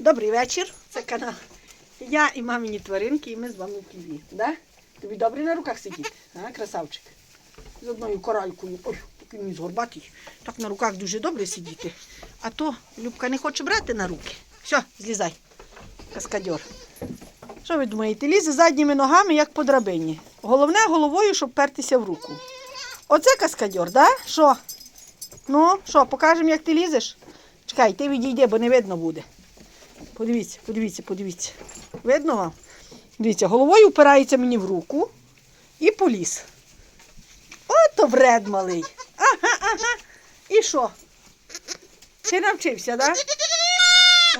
Добрий вечір. Це канал. Я і мамині тваринки, і ми з вами в Києві. Да? Тобі добре на руках сидіти? А, красавчик. З одною коралькою. Ой, такий мій згорбатий. Так на руках дуже добре сидіти. А то Любка не хоче брати на руки. Все, злізай. Каскадьор. Що ви думаєте? Лізе задніми ногами, як по драбині. Головне головою, щоб пертися в руку. Оце каскадьор, да? Що? Ну, що, покажемо, як ти лізеш? Чекай, ти відійди, бо не видно буде. Подивіться, подивіться, подивіться. Видно вам? Дивіться, головою впирається мені в руку і поліз. Ото вред малий. Ага, ага. І що? Ти навчився, так? Да?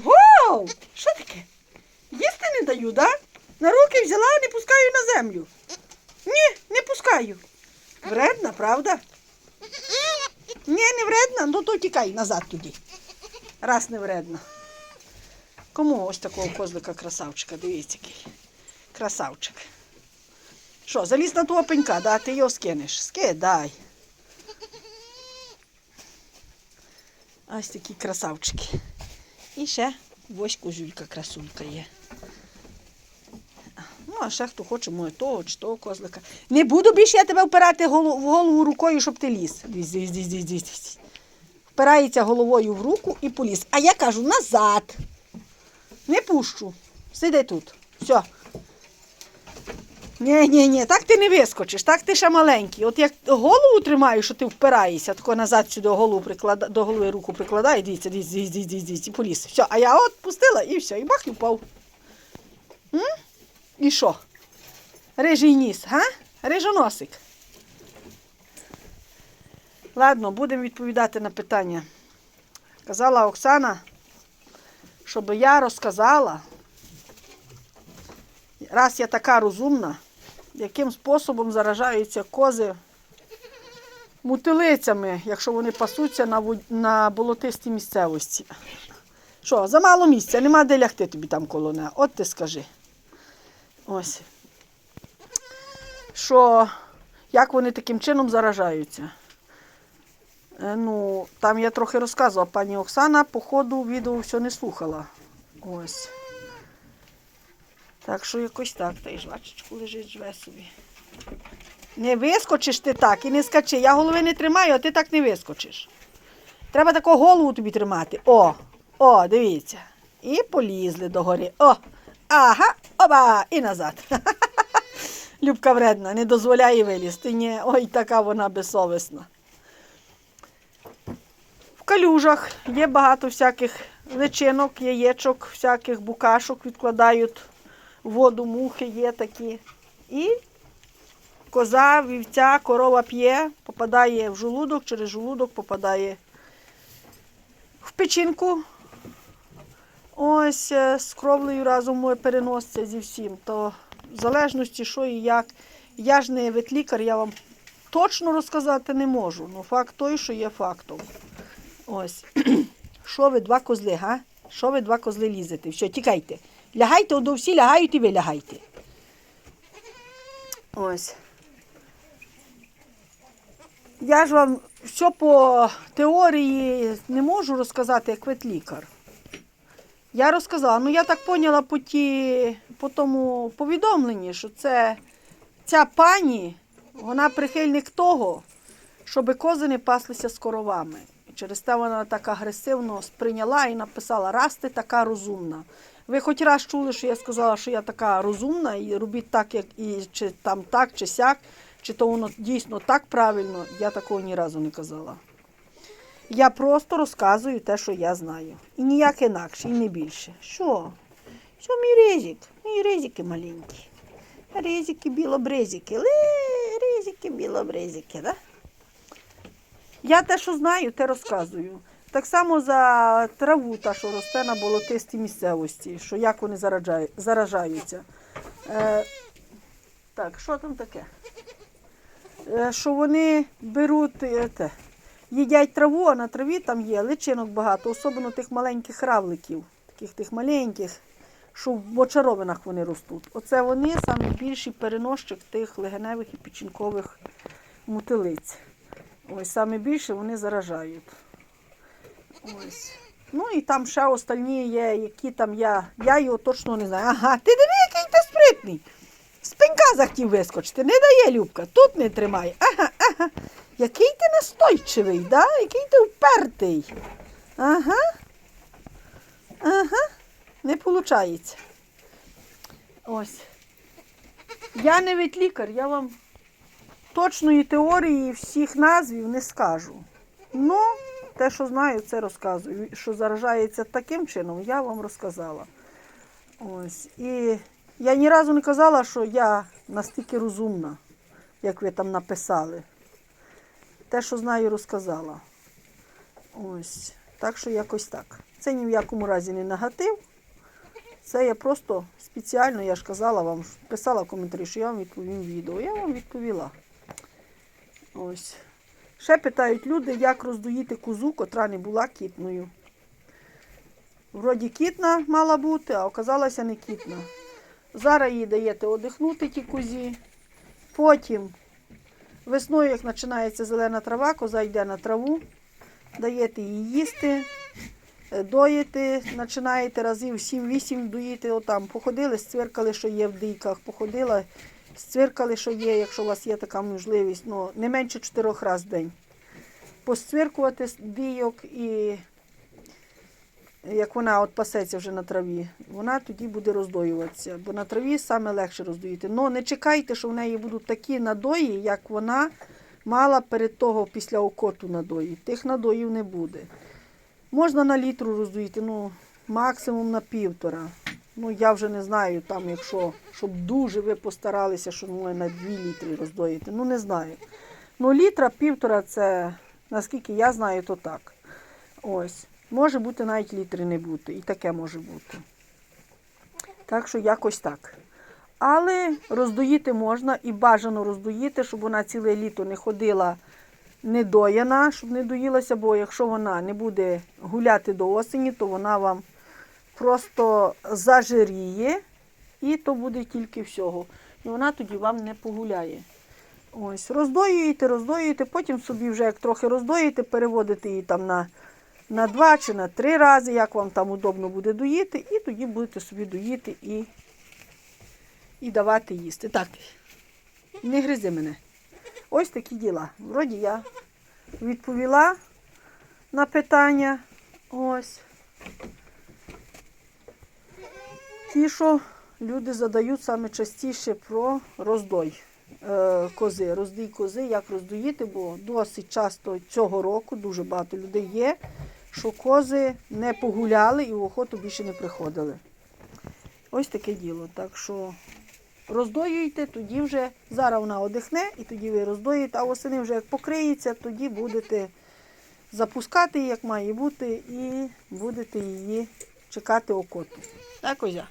Гоу! Що таке? Їсти не даю, да? На руки взяла, не пускаю на землю. Ні, не пускаю. Вредна, правда? Ні, не вредна, ну то тікай назад тоді. Раз не вредна. Кому ось такого козлика красавчика? Дивіться який. Красавчик. Що, заліз на того пенька, да? ти його скинеш. Скидай. Ось такі красавчики. І ще ось козюлька красунька є. Ну, а ще хто хоче, може того чи того козлика. Не буду більше я тебе впирати в голову рукою, щоб ти ліз. Впирається головою в руку і поліз. А я кажу назад. Не пущу. Сиди тут. Все. Ні, ні, ні, так ти не вискочиш, так ти ще маленький. От як голову тримаєш, що ти впираєшся, тако назад сюди голову приклада, до голови руку прикладає, дивіться, дивіться, дивіться, дивіться, поліз. Все, а я от пустила і все, і бах і впав. М? І що? Рижий ніс, га? Рижоносик. Ладно, будемо відповідати на питання. Казала Оксана, щоб я розказала, раз я така розумна, яким способом заражаються кози мутилицями, якщо вони пасуться на, вод- на болотистій місцевості. Що, замало місця, нема де лягти тобі там коло неї. От ти скажи. Ось. Що, як вони таким чином заражаються? Е, Ну, там я трохи розказувала. Пані Оксана, по ходу відео все не слухала. Ось. Так що якось так. Та й жвачечку лежить, живе собі. Не вискочиш ти так і не скачи. Я голови не тримаю, а ти так не вискочиш. Треба таку голову тобі тримати. О, о, дивіться. І полізли догори. О, ага, оба, і назад. Любка вредна, не дозволяє вилізти. Ні, ой, така вона безсовісна. Калюжах є багато всяких личинок, яєчок, всяких букашок відкладають воду, мухи є такі. І коза, вівця, корова п'є, попадає в желудок, через желудок попадає в печінку. Ось е, з кровлею разом переноситься зі всім. То в залежності, що і як. Я ж не ветлікар, я вам точно розказати не можу. Ну, факт той, що є фактом. Ось. Що ви два козли, га? Що ви два козли лізете? Все, тікайте. Лягайте, до всі лягають і ви лягайте. Ось. Я ж вам все по теорії не можу розказати, як ветлікар. Я розказала, ну я так поняла по, ті, по тому повідомленні, що це ця пані, вона прихильник того, щоб кози не паслися з коровами. Через те вона так агресивно сприйняла і написала, раз ти така розумна. Ви хоч раз чули, що я сказала, що я така розумна, і робіть так, як і чи там так, чи сяк, чи то воно дійсно так правильно, я такого ні разу не казала. Я просто розказую те, що я знаю. І ніяк інакше, і не більше. Що? Що мій ризик? Мої ризики маленькі. Ризики, білобризики. Ли, ризики, білобризики, да? Я те, що знаю, те розказую. Так само за траву, та, що росте на болотистій місцевості, що як вони заражаються. Е, так, що там таке? Е, що вони беруть, е, те, їдять траву, а на траві там є личинок багато, особливо тих маленьких равликів, таких тих маленьких, що в бочаровинах вони ростуть. Оце вони найбільший переносчик тих легеневих і печінкових мутилиць. Ось саме більше вони заражають. Ось. Ну і там ще остальні є, які там я. Я його точно не знаю. Ага, ти диви, який ти спритний. З пенька захотів вискочити. Не дає Любка, тут не тримає. Ага, ага. Який ти настойчивий, да? який ти впертий. Ага. Ага. Не виходить. Ось. Я не ветлікар, я вам точної теорії всіх назвів не скажу. Ну, те, що знаю, це розказую. Що заражається таким чином, я вам розказала. Ось. І я ні разу не казала, що я настільки розумна, як ви там написали. Те, що знаю, розказала. Ось. Так що якось так. Це ні в якому разі не негатив. Це я просто спеціально, я ж казала вам, писала в коментарі, що я вам відповім відео. Я вам відповіла. Ось. Ще питають люди, як роздоїти козу, котра не була кітною. Вроді кітна мала бути, а оказалася не кітна. Зараз їй даєте одихнути ті козі. Потім весною, як починається зелена трава, коза йде на траву, даєте їй їсти, е, доїти, починаєте разів 7-8 доїти отам. Походили, сцвиркали, що є в дийках, походила, сцвиркали, що є, якщо у вас є така можливість, ну, не менше 4 разів в день. Посцвиркувати з дійок і як вона от пасеться вже на траві, вона тоді буде роздоюватися. Бо на траві саме легше роздоїти. Ну не чекайте, що в неї будуть такі надої, як вона мала перед того після окоту надої. Тих надоїв не буде. Можна на літру роздоїти, ну максимум на півтора. Ну я вже не знаю, там, якщо щоб дуже ви постаралися, що ну, на 2 літри роздоїти. Ну не знаю. Ну літра півтора це, наскільки я знаю, то так. Ось. Може бути навіть літри не бути. І таке може бути. Так що якось так. Але роздоїти можна і бажано роздоїти, щоб вона ціле літо не ходила недояна, щоб не доїлася, бо якщо вона не буде гуляти до осені, то вона вам просто зажиріє, і то буде тільки всього. І вона тоді вам не погуляє. Ось, роздоюєте, роздоюєте, потім собі вже як трохи роздоїте, переводите її там на, на два чи на три рази, як вам там удобно буде доїти, і тоді будете собі доїти і, і давати їсти. Так, не гризи мене. Ось такі діла. Вроді я відповіла на питання. Ось. Ті, що люди задають саме частіше про роздой е, кози. Роздій кози, як роздоїти, бо досить часто цього року дуже багато людей є, що кози не погуляли і в охоту більше не приходили. Ось таке діло. Так що роздоюйте, тоді вже зараз вона одихне, і тоді ви роздоїте, а восени вже як покриється, тоді будете запускати як має бути, і будете її чекати окоту. Так, козя?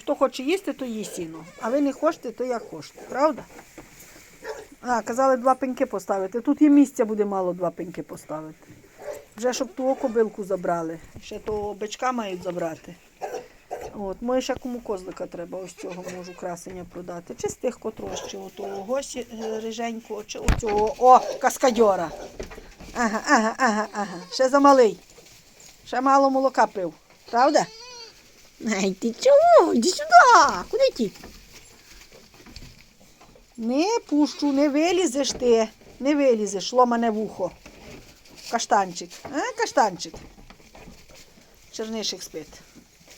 Хто хоче їсти, то їсть сіно. А ви не хочете, то як хочете, правда? А, казали два пеньки поставити. Тут є місця буде мало два пеньки поставити. Вже щоб ту кобилку забрали. Ще того бичка мають забрати. От, може ще кому козлика треба, ось цього можу красення продати. Чи з тих котрощів, отого госі е, риженького, чи оцього, о, каскадьора. Ага, ага, ага, ага. Ще замалий. Ще мало молока пив. Правда? Ай, ти чого? Іди сюди. Куди ті? Не пущу, не вилізеш ти. Не вилізеш, ломане вухо. Каштанчик. А, каштанчик. Чернишик спить.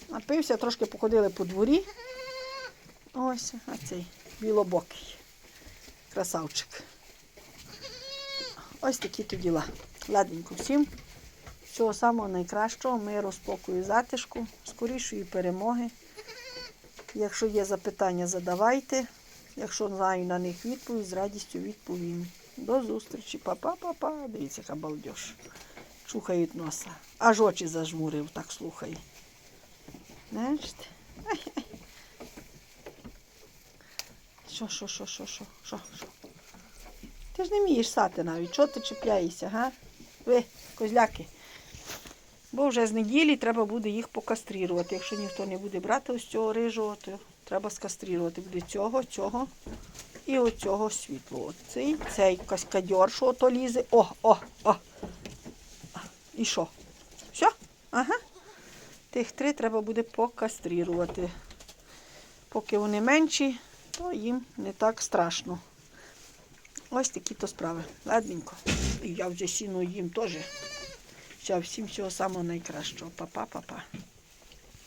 Напився, трошки походили по дворі. Ось, а цей білобокий. Красавчик. Ось такі то діла. Ладненько всім. Всього самого найкращого, миру, спокою, затишку, скорішої перемоги. Якщо є запитання, задавайте. Якщо знаю на них відповідь, з радістю відповім. До зустрічі. Па-па-па-па. Дивіться, яка балдеж. Чухають носа. Аж очі зажмурив, так слухає. Бачите? Що, що, що, що, що, що, що? Ти ж не вмієш сати навіть. Чого ти чіпляєшся, га? Ви, козляки. Бо вже з неділі треба буде їх покастрірувати. Якщо ніхто не буде брати ось цього рижого, то треба скастрірувати. Буде цього, цього і оцього світлого. Цей, цей каскадьор, що ото лізе. О, о, о. І що? Все? Ага. Тих три треба буде покастрірувати. Поки вони менші, то їм не так страшно. Ось такі то справи. Ладненько. І я вже сіну їм теж. Все, всім всього самого найкращого. Па-па, па-па.